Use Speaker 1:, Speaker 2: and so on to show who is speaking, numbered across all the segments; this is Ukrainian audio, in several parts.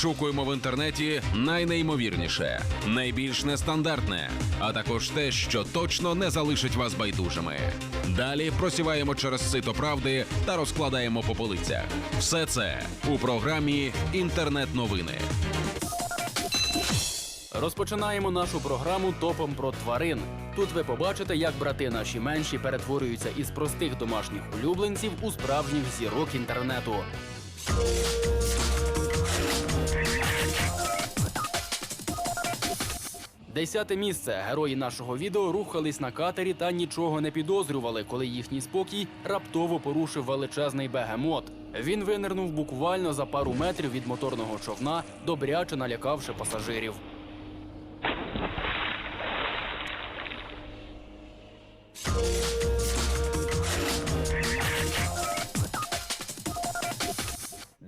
Speaker 1: Відшукуємо в інтернеті найнеймовірніше, найбільш нестандартне, а також те, що точно не залишить вас байдужими. Далі просіваємо через сито правди та розкладаємо по полицях. Все це у програмі Інтернет-новини.
Speaker 2: Розпочинаємо нашу програму топом про тварин. Тут ви побачите, як брати наші менші перетворюються із простих домашніх улюбленців у справжніх зірок інтернету. Десяте місце. Герої нашого відео рухались на катері та нічого не підозрювали, коли їхній спокій раптово порушив величезний бегемот. Він винирнув буквально за пару метрів від моторного човна, добряче налякавши пасажирів.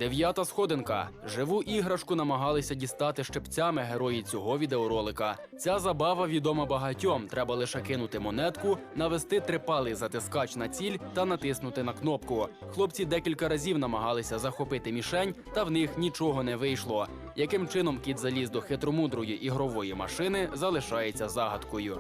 Speaker 2: Дев'ята сходинка. Живу іграшку намагалися дістати щепцями герої цього відеоролика. Ця забава відома багатьом. Треба лише кинути монетку, навести трипалий затискач на ціль та натиснути на кнопку. Хлопці декілька разів намагалися захопити мішень, та в них нічого не вийшло. Яким чином кіт заліз до хитромудрої ігрової машини, залишається загадкою.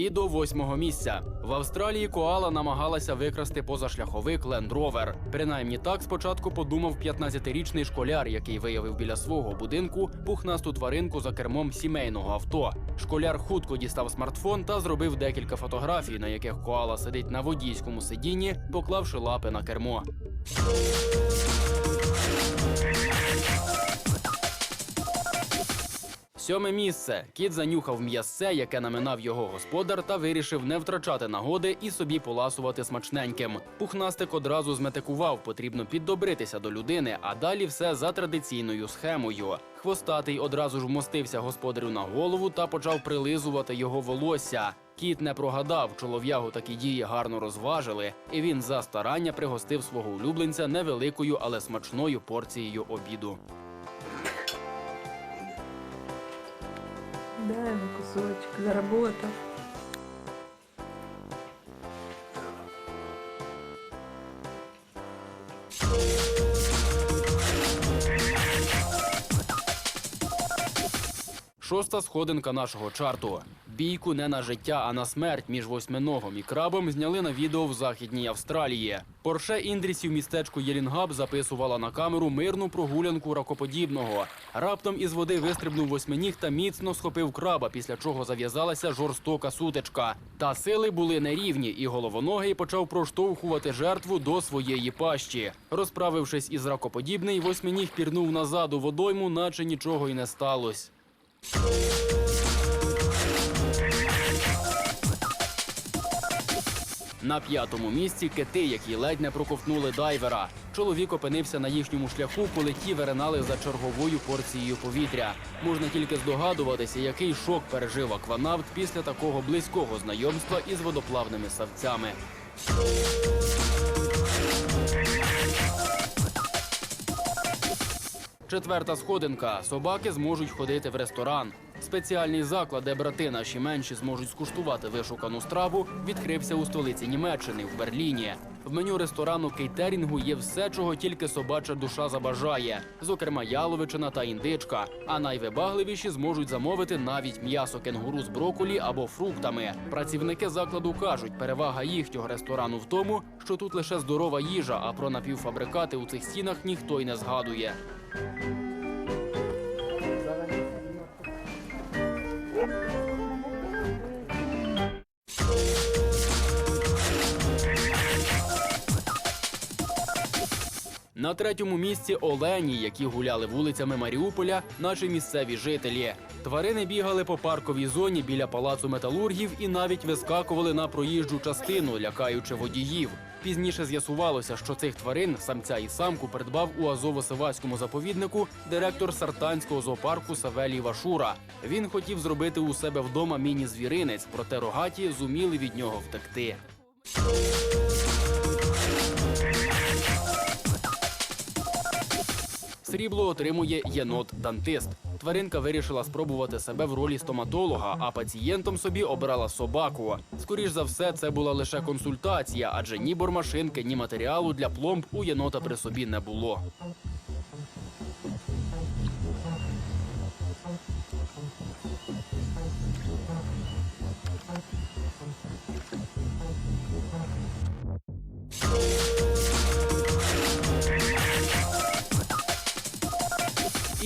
Speaker 2: І до восьмого місця в Австралії коала намагалася викрасти позашляховик Land Rover. Принаймні так спочатку подумав 15-річний школяр, який виявив біля свого будинку пухнасту тваринку за кермом сімейного авто. Школяр хутко дістав смартфон та зробив декілька фотографій, на яких коала сидить на водійському сидінні, поклавши лапи на кермо. Сьоме місце. Кіт занюхав м'ясце, яке наминав його господар, та вирішив не втрачати нагоди і собі поласувати смачненьким. Пухнастик одразу зметикував, потрібно піддобритися до людини, а далі все за традиційною схемою. Хвостатий одразу ж вмостився господарю на голову та почав прилизувати його волосся. Кіт не прогадав, чолов'ягу такі дії гарно розважили, і він за старання пригостив свого улюбленця невеликою, але смачною порцією обіду.
Speaker 3: Дай кусочек кусочек,
Speaker 2: Шоста сходинка нашого чарту. Бійку не на життя, а на смерть між восьминогом і крабом зняли на відео в західній Австралії. Порше Індрісі в містечку Єлінгаб записувала на камеру мирну прогулянку ракоподібного. Раптом із води вистрибнув восьминіг та міцно схопив краба, після чого зав'язалася жорстока сутичка. Та сили були нерівні, і головоногий почав проштовхувати жертву до своєї пащі. Розправившись із ракоподібний, восьминіг пірнув назад у водойму, наче нічого й не сталося. На п'ятому місці кити, які ледь не проковтнули дайвера. Чоловік опинився на їхньому шляху, коли ті виринали за черговою порцією повітря. Можна тільки здогадуватися, який шок пережив акванавт після такого близького знайомства із водоплавними савцями. Четверта сходинка. Собаки зможуть ходити в ресторан. Спеціальний заклад, де брати наші менші зможуть скуштувати вишукану страву, відкрився у столиці Німеччини в Берліні. В меню ресторану кейтерінгу є все, чого тільки собача душа забажає, зокрема яловичина та індичка. А найвибагливіші зможуть замовити навіть м'ясо кенгуру з броколі або фруктами. Працівники закладу кажуть, перевага їхнього ресторану в тому, що тут лише здорова їжа, а про напівфабрикати у цих стінах ніхто й не згадує. На третьому місці олені, які гуляли вулицями Маріуполя, наче місцеві жителі. Тварини бігали по парковій зоні біля палацу металургів і навіть вискакували на проїжджу частину, лякаючи водіїв. Пізніше з'ясувалося, що цих тварин, самця і самку, придбав у Азово-Сиваському заповіднику директор сартанського зоопарку Савелій Вашура. Він хотів зробити у себе вдома міні-звіринець, проте рогаті зуміли від нього втекти. Срібло отримує єнот-дантист. Тваринка вирішила спробувати себе в ролі стоматолога, а пацієнтом собі обрала собаку. Скоріш за все, це була лише консультація, адже ні бормашинки, ні матеріалу для пломб у єнота при собі не було.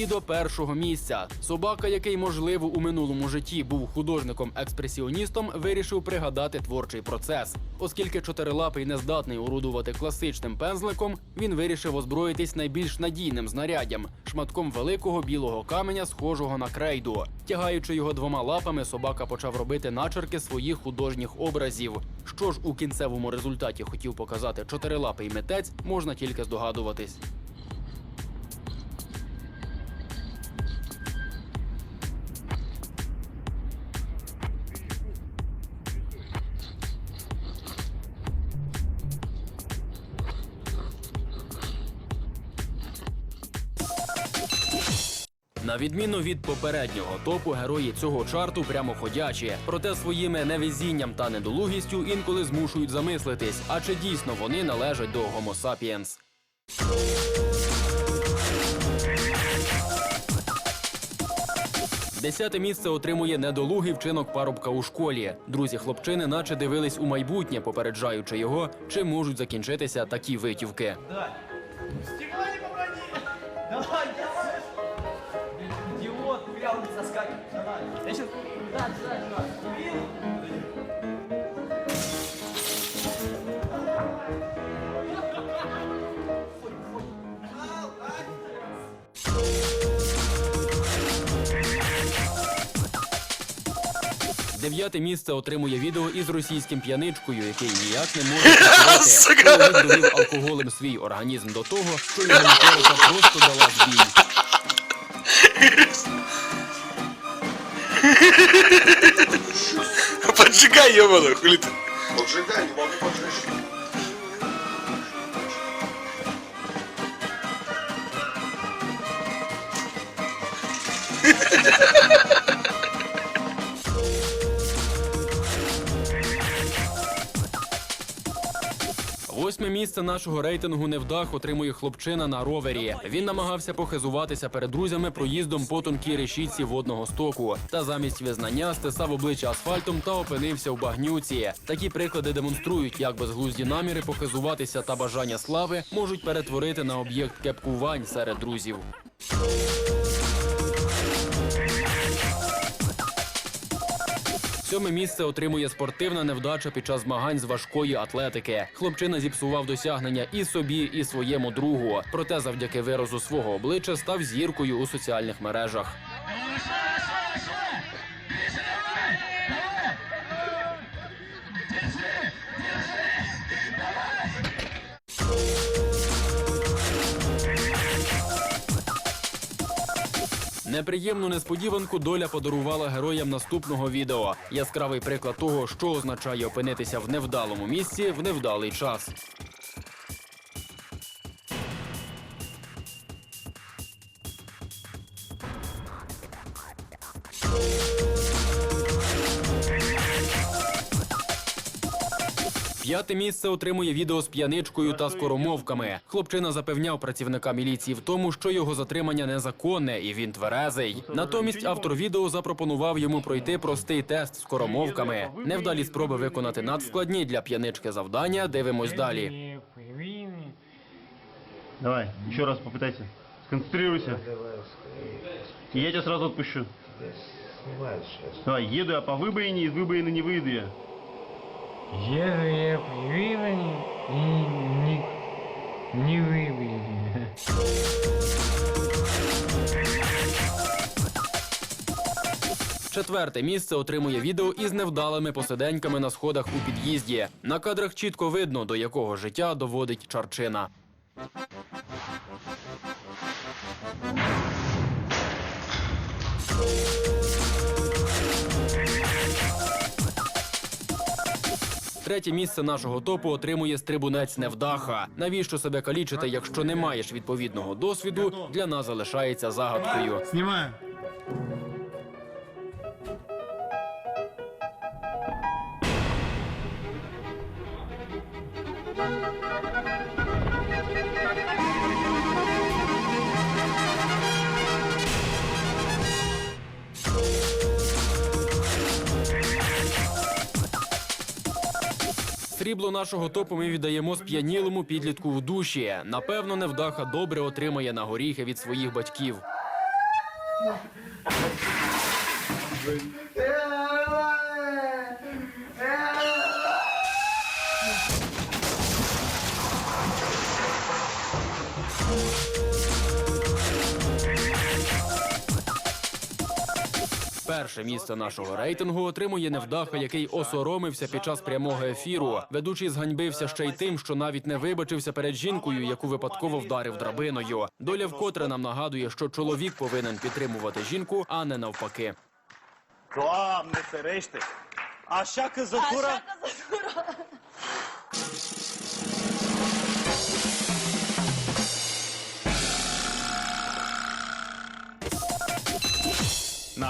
Speaker 2: До першого місця собака, який можливо у минулому житті був художником-експресіоністом, вирішив пригадати творчий процес. Оскільки чотирилапий не здатний орудувати класичним пензликом, він вирішив озброїтись найбільш надійним знаряддям шматком великого білого каменя, схожого на крейду. Тягаючи його двома лапами, собака почав робити начерки своїх художніх образів. Що ж у кінцевому результаті хотів показати чотирилапий митець, можна тільки здогадуватись. Відміну від попереднього топу, герої цього чарту прямоходячі. Проте своїми невезінням та недолугістю інколи змушують замислитись, а чи дійсно вони належать до Homo sapiens. Десяте місце отримує недолугий вчинок парубка у школі. Друзі хлопчини, наче дивились у майбутнє, попереджаючи його, чи можуть закінчитися такі витівки.
Speaker 4: Стекло не попади! Давай,
Speaker 2: Дев'яте місце отримує відео із російським п'яничкою, який ніяк не може коли він довів алкоголем свій організм до того, що його моторика просто дала збій.
Speaker 5: Поджигай, ебану, хули ты.
Speaker 6: Поджигай, не могу поджечь.
Speaker 2: Восьме місце нашого рейтингу невдах отримує хлопчина на ровері. Він намагався похизуватися перед друзями проїздом по тонкій решітці водного стоку. Та замість визнання стисав обличчя асфальтом та опинився в багнюці. Такі приклади демонструють, як безглузді наміри похизуватися та бажання слави можуть перетворити на об'єкт кепкувань серед друзів. Сьоме місце отримує спортивна невдача під час змагань з важкої атлетики. Хлопчина зіпсував досягнення і собі, і своєму другу. Проте, завдяки виразу свого обличчя, став зіркою у соціальних мережах. Неприємну несподіванку доля подарувала героям наступного відео. Яскравий приклад того, що означає опинитися в невдалому місці в невдалий час. П'яте місце отримує відео з п'яничкою та скоромовками. Хлопчина запевняв працівника міліції в тому, що його затримання незаконне і він тверезий. Натомість автор відео запропонував йому пройти простий тест з скоромовками. Невдалі спроби виконати надскладні для п'янички завдання. Дивимось далі.
Speaker 7: Давай, еще раз попытайся. Сконцентрируйся. И я тебя сразу отпущу. Давай, еду я по выбоине, из выбоины не выйду я.
Speaker 8: Еду я Вилане и не, не выбили.
Speaker 2: Четверте місце отримує відео із невдалими посиденьками на сходах у під'їзді. На кадрах чітко видно, до якого життя доводить чарчина. Третє місце нашого топу отримує стрибунець невдаха. Навіщо себе калічити, якщо не маєш відповідного досвіду, для нас залишається загадкою.
Speaker 7: Снимаю.
Speaker 2: Срібло нашого топу ми віддаємо сп'янілому підлітку в душі. Напевно, невдаха добре отримає на горіхи від своїх батьків. Перше місце нашого рейтингу отримує невдаха, який осоромився під час прямого ефіру. Ведучий зганьбився ще й тим, що навіть не вибачився перед жінкою, яку випадково вдарив драбиною. Доля вкотре нам нагадує, що чоловік повинен підтримувати жінку, а не навпаки.
Speaker 9: Tamam ne rešte. Aşağı kızı kura.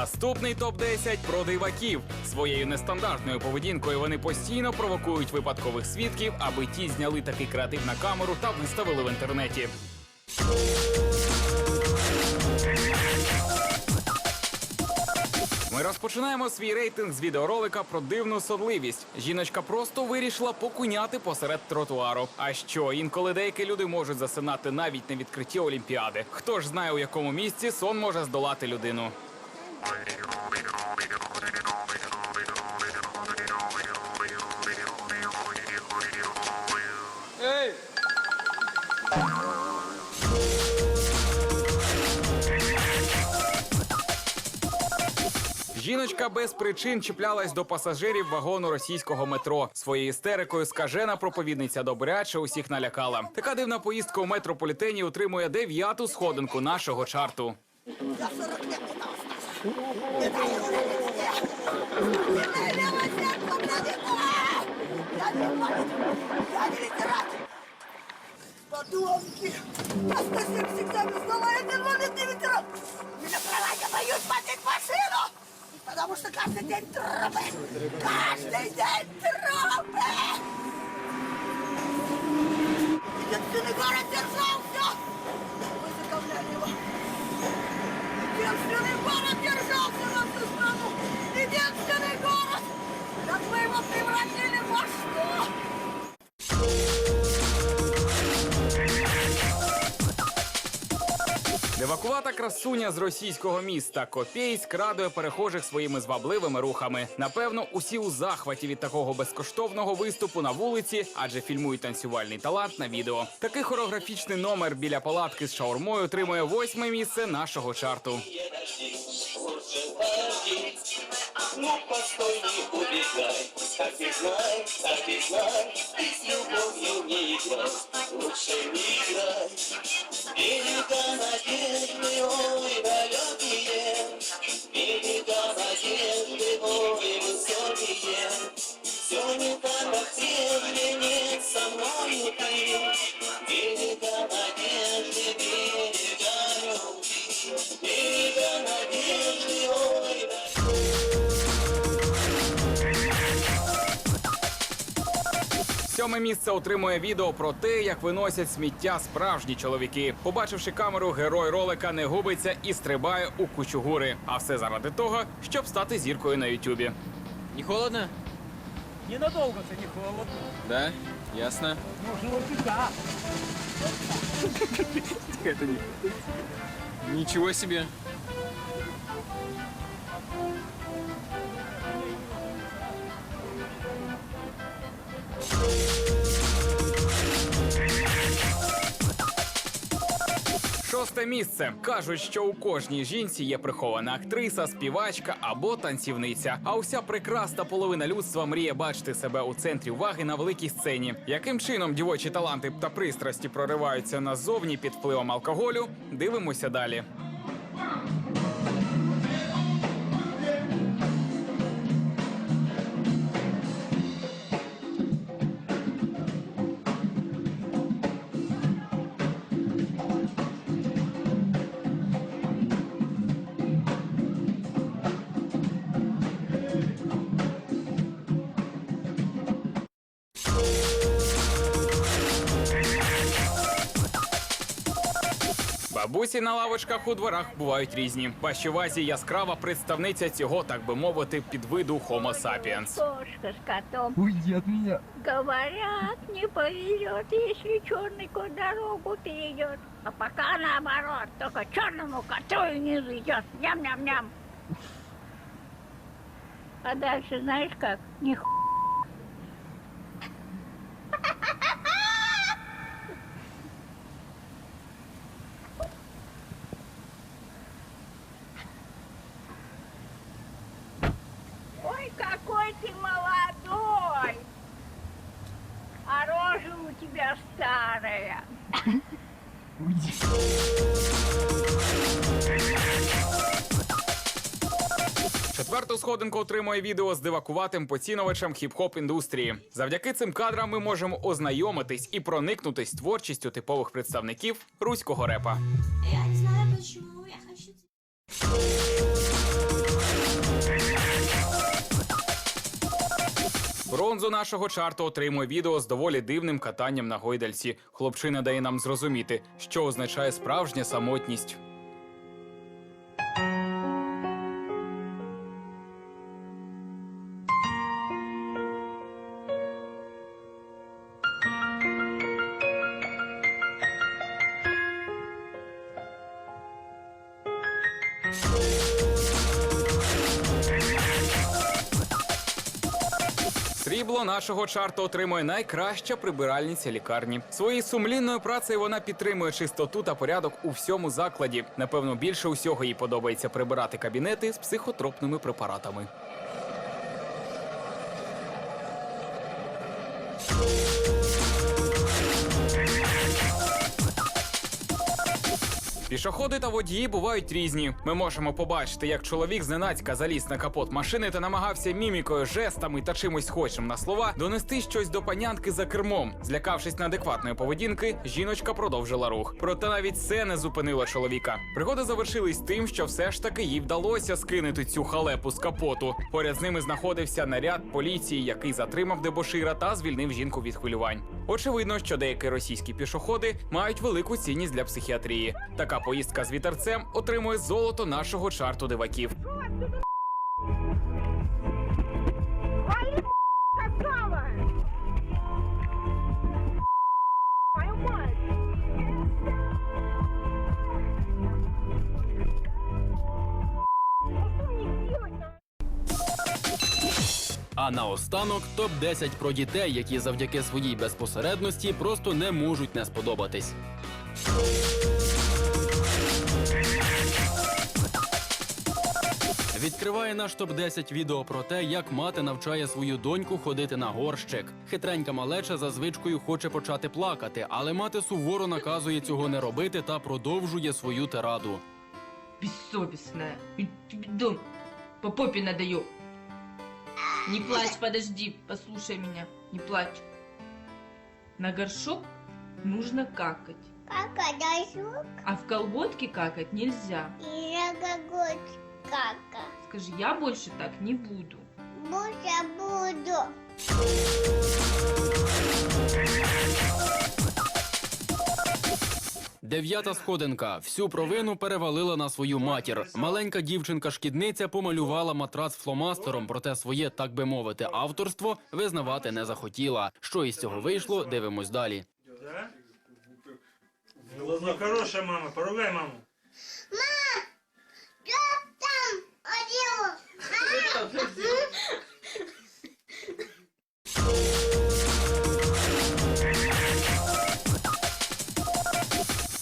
Speaker 10: Наступний топ 10 про диваків. Своєю нестандартною поведінкою вони постійно провокують випадкових свідків, аби ті зняли такий креатив на камеру та виставили в інтернеті. Ми розпочинаємо свій рейтинг з відеоролика про дивну содливість. Жіночка просто вирішила покуняти посеред тротуару. А що інколи деякі люди можуть засинати навіть на відкритті олімпіади. Хто ж знає, у якому місці сон може здолати людину? Жіночка без причин чіплялась до пасажирів вагону російського метро. Своєю істерикою скажена проповідниця добряче усіх налякала. Така дивна поїздка у метрополітені утримує дев'яту сходинку нашого чарту.
Speaker 11: Я не литератор. Подумки. Я спасибо всегда не знала, я не могу не ветеран. Меня пролаги боюсь поднять машину. Потому что каждый день трупы. Каждый день трупы. Единственный город держит. Единственный город! Как мы его превратили во что?
Speaker 10: Красуня з російського міста Копейськ радує перехожих своїми звабливими рухами. Напевно, усі у захваті від такого безкоштовного виступу на вулиці, адже фільмують танцювальний талант на відео. Такий хореографічний номер біля палатки з шаурмою отримує восьме місце нашого чарту.
Speaker 11: Ну, постой, не убегай, и знай, ты с любовью не играй, лучше
Speaker 10: місце отримує відео про те, як виносять сміття справжні чоловіки. Побачивши камеру, герой ролика не губиться і стрибає у кучугури. А все заради того, щоб стати зіркою на Ютубі.
Speaker 2: Не холодно?
Speaker 8: Ненадолго це не холодно.
Speaker 2: Да, ясно.
Speaker 8: Може, отсюда.
Speaker 2: Ничего себе.
Speaker 10: Шосте місце кажуть, що у кожній жінці є прихована актриса, співачка або танцівниця. А уся прекрасна половина людства мріє бачити себе у центрі уваги на великій сцені. Яким чином дівочі таланти та пристрасті прориваються назовні під впливом алкоголю? Дивимося далі. Бабусі на лавочках у дворах бувають різні. Вашій увазі яскрава представниця цього, так би мовити, підвиду Homo sapiens.
Speaker 12: Кошка с котом.
Speaker 4: Уйди от меня.
Speaker 12: Говорят, не повезет, если черный кот дорогу перейдет. А пока наоборот, только черному коту и не зайдет. Ням-ням-ням. А дальше знаешь как? Ни ты молодой! А рожа у тебя старая.
Speaker 10: Четверту сходинку отримує відео з дивакуватим поцінувачем хіп-хоп індустрії. Завдяки цим кадрам ми можемо ознайомитись і проникнутись творчістю типових представників руського репа.
Speaker 12: Я не знаю почему, я хочу...
Speaker 10: Бронзу нашого чарту отримує відео з доволі дивним катанням на гойдальці. Хлопчина дає нам зрозуміти, що означає справжня самотність. Нашого чарту отримує найкраща прибиральниця лікарні. Своєю сумлінною працею вона підтримує чистоту та порядок у всьому закладі. Напевно, більше усього їй подобається прибирати кабінети з психотропними препаратами. Пішоходи та водії бувають різні. Ми можемо побачити, як чоловік зненацька заліз на капот машини та намагався мімікою, жестами та чимось схожим на слова донести щось до панянки за кермом. Злякавшись неадекватної поведінки, жіночка продовжила рух. Проте навіть це не зупинило чоловіка. Пригоди завершились тим, що все ж таки їй вдалося скинути цю халепу з капоту. Поряд з ними знаходився наряд поліції, який затримав дебошира та звільнив жінку від хвилювань. Очевидно, що деякі російські пішоходи мають велику цінність для психіатрії. Така поїздка з вітерцем отримує золото нашого чарту диваків.
Speaker 2: А наостанок топ 10 про дітей, які завдяки своїй безпосередності просто не можуть не сподобатись. Відкриває наш топ 10 відео про те, як мати навчає свою доньку ходити на горщик. Хитренька малеча за звичкою хоче почати плакати, але мати суворо наказує цього не робити та продовжує свою тираду.
Speaker 3: Бессовестная. Дом по попе надаю. Не плачь, подожди, послушай меня. Не плачь. На горшок нужно какать.
Speaker 12: Кака, дождь,
Speaker 3: А в колготке какать нельзя.
Speaker 12: и загоготь, кака.
Speaker 3: Скажи, я больше так не буду.
Speaker 12: Буся буду.
Speaker 2: Дев'ята сходинка. Всю провину перевалила на свою матір. Маленька дівчинка-шкідниця помалювала матрац фломастером, проте своє, так би мовити, авторство визнавати не захотіла. Що із цього вийшло, дивимось далі.
Speaker 7: Ну, хорошая мама, поругай маму.
Speaker 12: Одел?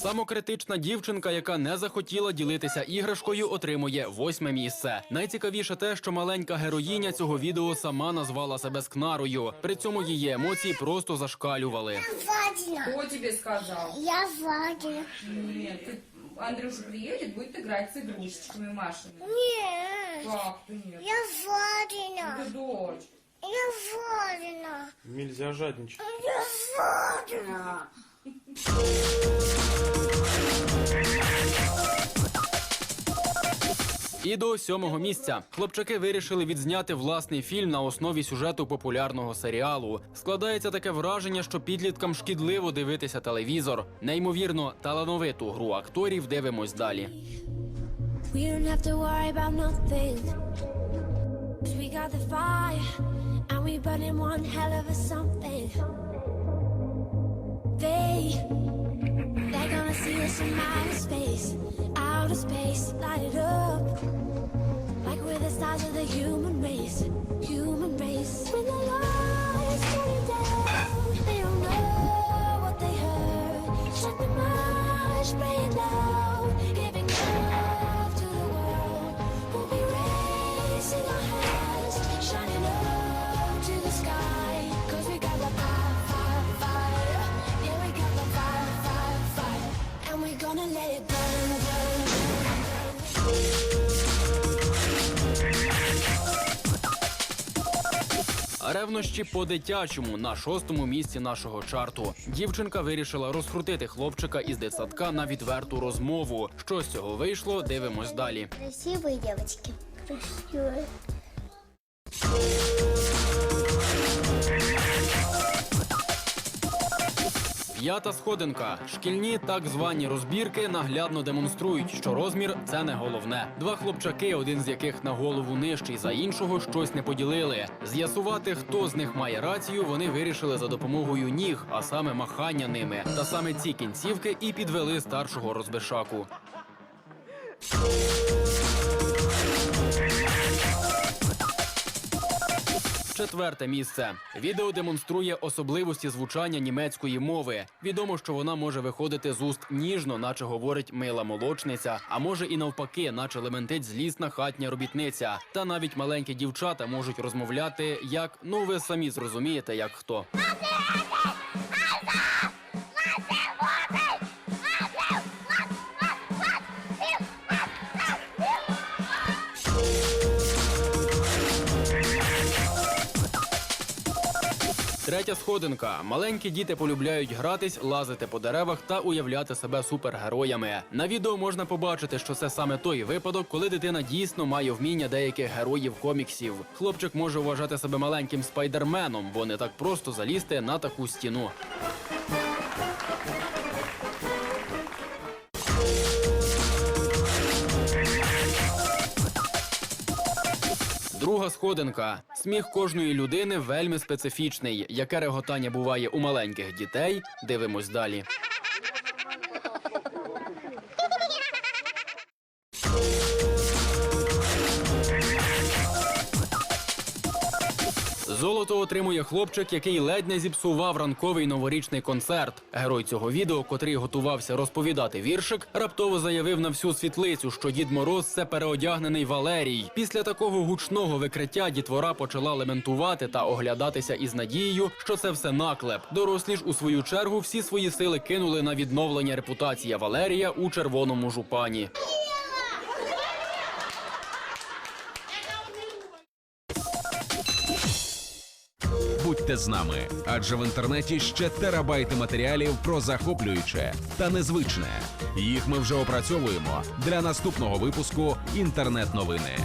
Speaker 2: Самокритична дівчинка, яка не захотіла ділитися іграшкою, отримує восьме місце. Найцікавіше те, що маленька героїня цього відео сама назвала себе скнарою. При цьому її емоції просто зашкалювали.
Speaker 12: Вадина.
Speaker 3: Кто тебе сказал?
Speaker 12: Я Вадина.
Speaker 3: Нет, ты... Андрюша приедет, будет играть с игрушечками Машиной.
Speaker 12: Нет,
Speaker 3: Как ты нет?
Speaker 12: я Вадина.
Speaker 3: дочь.
Speaker 12: Я Вадина.
Speaker 7: Нельзя жадничать.
Speaker 12: Я Вадина.
Speaker 2: І до сьомого місця хлопчаки вирішили відзняти власний фільм на основі сюжету популярного серіалу. Складається таке враження, що підліткам шкідливо дивитися телевізор. Неймовірно талановиту гру акторів дивимось далі.
Speaker 12: They, they're gonna see us in outer space, outer space, light it up. Like we're the stars of the human race, human race. When the lights burning down, they don't know what they heard. Shut the march, play it loud,
Speaker 2: Ревнощі по-дитячому на шостому місці нашого чарту. Дівчинка вирішила розкрутити хлопчика із дитсадка на відверту розмову. Що з цього вийшло? Дивимось далі.
Speaker 12: Красиві дівчатки. Красивые.
Speaker 2: П'ята сходинка. Шкільні так звані розбірки наглядно демонструють, що розмір це не головне. Два хлопчаки, один з яких на голову нижчий за іншого, щось не поділили. З'ясувати, хто з них має рацію, вони вирішили за допомогою ніг, а саме махання ними. Та саме ці кінцівки і підвели старшого розбишаку. Четверте місце. Відео демонструє особливості звучання німецької мови. Відомо, що вона може виходити з уст ніжно, наче говорить мила молочниця, а може і навпаки, наче лементить злісна хатня робітниця. Та навіть маленькі дівчата можуть розмовляти як ну ви самі зрозумієте, як хто. Третя сходинка. Маленькі діти полюбляють гратись, лазити по деревах та уявляти себе супергероями. На відео можна побачити, що це саме той випадок, коли дитина дійсно має вміння деяких героїв коміксів. Хлопчик може вважати себе маленьким спайдерменом, бо не так просто залізти на таку стіну. Друга сходинка. Сміх кожної людини вельми специфічний. Яке реготання буває у маленьких дітей? Дивимось далі. Золото отримує хлопчик, який ледь не зіпсував ранковий новорічний концерт. Герой цього відео, котрий готувався розповідати віршик, раптово заявив на всю світлицю, що Дід Мороз це переодягнений Валерій. Після такого гучного викриття дітвора почала лементувати та оглядатися із надією, що це все наклеп. Дорослі ж у свою чергу всі свої сили кинули на відновлення репутації Валерія у червоному жупані.
Speaker 1: Будьте з нами, адже в інтернеті ще терабайти матеріалів про захоплююче та незвичне. Їх ми вже опрацьовуємо для наступного випуску інтернет-новини.